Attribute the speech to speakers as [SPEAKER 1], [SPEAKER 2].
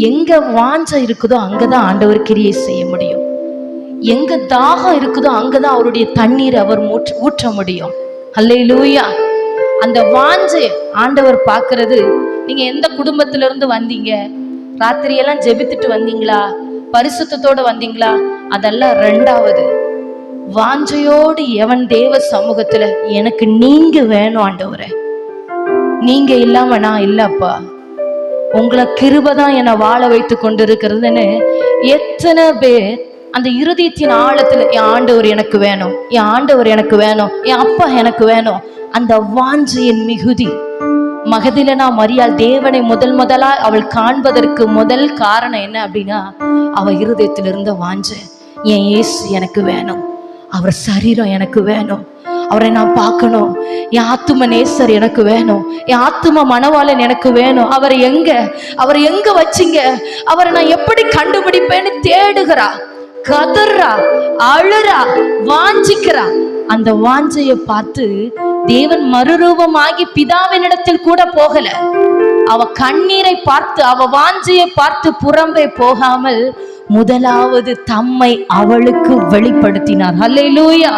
[SPEAKER 1] எங்க வாஞ்ச இருக்குதோ அங்கதான் ஆண்டவர் கிரியை செய்ய முடியும். எங்க தாகம் இருக்குதோ அங்கதான் அவருடைய தண்ணீர் அவர் ஊற்ற ஊற்ற முடியும். அல்லேலூயா. அந்த வாஞ்சை ஆண்டவர் பார்க்கறது. நீங்க எந்த குடும்பத்துல இருந்து வந்தீங்க? ராத்திரியெல்லாம் ஜெபித்துட்டு வந்தீங்களா? பரிசுத்தத்தோட வந்தீங்களா? அதெல்லாம் ரெண்டாவது. வாஞ்சையோடு எவன் தேவ சமூகத்துல எனக்கு நீங்க வேணும் ஆண்டவரை. நீங்க இல்லாம நான் இல்லப்பா. உங்களை கிருபை தான் என்னை வாழ வைத்து கொண்டு இருக்கிறதுன்னு எத்தனை பேர் அந்த இருதயத்தின் ஆழத்துல என் ஆண்டவர் எனக்கு வேணும் என் ஆண்டவர் எனக்கு வேணும் என் அப்பா எனக்கு வேணும் அந்த வாஞ்சையின் மிகுதி. மகதிலனா மரியாள் தேவனை முதல் முதலா அவள் காண்பதற்கு முதல் காரணம் என்ன அப்படின்னா அவ இருதயத்திலிருந்த வாஞ்ச வாஞ்சை என் இயேசு எனக்கு வேணும் அவர் சரீரம் எனக்கு வேணும் அவரை நான் பார்க்கணும். என் ஆத்தும நேசர் எனக்கு வேணும். என் ஆத்தும மனவாளன் எனக்கு வேணும். அவர் எங்க? அவர் எங்க வச்சீங்க? அவரை நான் எப்படி கண்டுபிடிப்பேன்னு தேடுகிறா. கதறா அழுறா வாஞ்சிக்கிறா. அந்த வாஞ்சையை பார்த்து தேவன் மறுரூபமாகி பிதாவினிடத்தில் கூட போகல. அவ கண்ணீரை பார்த்து அவ வாஞ்சையை பார்த்து புறம்பே போகாமல் முதலாவது தம்மை அவளுக்கு வெளிப்படுத்தினார். ஹல்லேலூயா